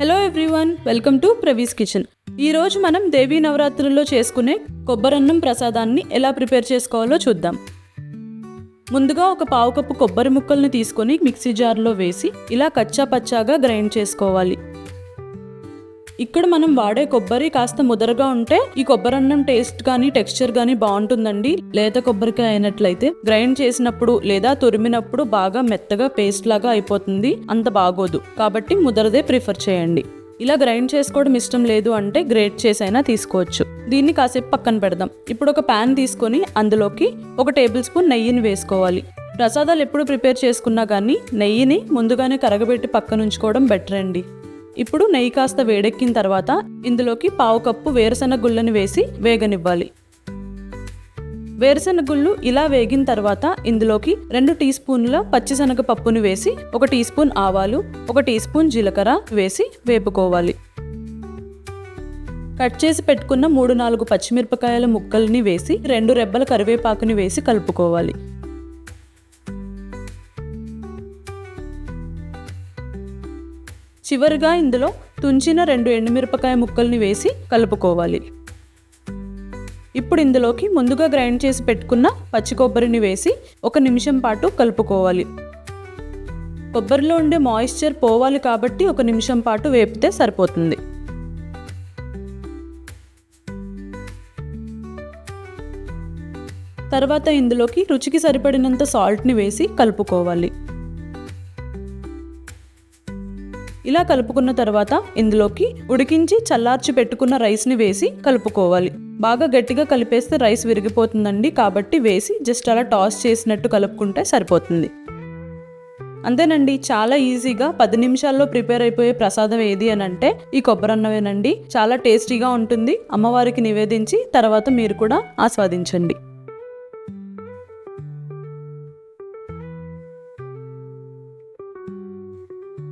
Hello everyone welcome to Pravi's kitchen ఈరోజు మనం దేవీ నవరాత్రుల్లో చేసుకునే కొబ్బరన్నం ప్రసాదాన్ని ఎలా ప్రిపేర్ చేసుకోవాలో చూద్దాం. ముందుగా ఒక పావు కప్పు కొబ్బరి ముక్కల్ని తీసుకొని మిక్సీ జార్లో వేసి ఇలా కచ్చా పచ్చాగా గ్రైండ్ చేసుకోవాలి. ఇక్కడ మనం వాడే కొబ్బరి కాస్త ముదరగా ఉంటే ఈ కొబ్బరి అన్నం టేస్ట్ కానీ టెక్స్చర్ కానీ బాగుంటుందండి. లేత కొబ్బరికాయ అయినట్లయితే గ్రైండ్ చేసినప్పుడు లేదా తురిమినప్పుడు బాగా మెత్తగా పేస్ట్ లాగా అయిపోతుంది. అంత బాగోదు. కాబట్టి ముదరదే ప్రిఫర్ చేయండి. ఇలా గ్రైండ్ చేసుకోవడం ఇష్టం లేదు అంటే గ్రేట్ చేసైనా తీసుకోవచ్చు. దీన్ని కాసేపు పక్కన పెడదాం. ఇప్పుడు ఒక ప్యాన్ తీసుకొని అందులోకి ఒక టేబుల్ స్పూన్ నెయ్యిని వేసుకోవాలి. ప్రసాదాలు ఎప్పుడు ప్రిపేర్ చేసుకున్నా కానీ నెయ్యిని ముందుగానే కరగబెట్టి పక్కన ఉంచుకోవడం బెటర్ అండి. ఇప్పుడు నెయ్యి కాస్త వేడెక్కిన తర్వాత ఇందులోకి పావు కప్పు వేరుశెనగ గుళ్ళని వేసి వేగనివ్వాలి. వేరుశెనగ గుళ్ళు ఇలా వేగిన తర్వాత ఇందులోకి రెండు టీ స్పూన్ల పచ్చిశనగ పప్పుని వేసి ఒక టీ స్పూన్ ఆవాలు ఒక టీ స్పూన్ జీలకర్ర వేసి వేపుకోవాలి. కట్ చేసి పెట్టుకున్న మూడు నాలుగు పచ్చిమిరపకాయల ముక్కల్ని వేసి రెండు రెబ్బల కరివేపాకుని వేసి కలుపుకోవాలి. చివరిగా ఇందులో తుంచిన రెండు ఎండుమిరపకాయ ముక్కల్ని వేసి కలుపుకోవాలి. ఇప్పుడు ఇందులోకి ముందుగా గ్రైండ్ చేసి పెట్టుకున్న పచ్చి కొబ్బరిని వేసి ఒక నిమిషం పాటు కలుపుకోవాలి. కొబ్బరిలో ఉండే మాయిశ్చర్ పోవాలి కాబట్టి ఒక నిమిషం పాటు వేపితే సరిపోతుంది. తర్వాత ఇందులోకి రుచికి సరిపడినంత సాల్ట్ని వేసి కలుపుకోవాలి. ఇలా కలుపుకున్న తర్వాత ఇందులోకి ఉడికించి చల్లార్చి పెట్టుకున్న రైస్ని వేసి కలుపుకోవాలి. బాగా గట్టిగా కలిపేస్తే రైస్ విరిగిపోతుందండి కాబట్టి వేసి జస్ట్ అలా టాస్ చేసినట్టు కలుపుకుంటే సరిపోతుంది. అంతేనండి చాలా ఈజీగా పది నిమిషాల్లో ప్రిపేర్ అయిపోయే ప్రసాదం ఏది అని అంటే ఈ కొబ్బరన్నమేనండి. చాలా టేస్టీగా ఉంటుంది. అమ్మవారికి నివేదించి తర్వాత మీరు కూడా ఆస్వాదించండి.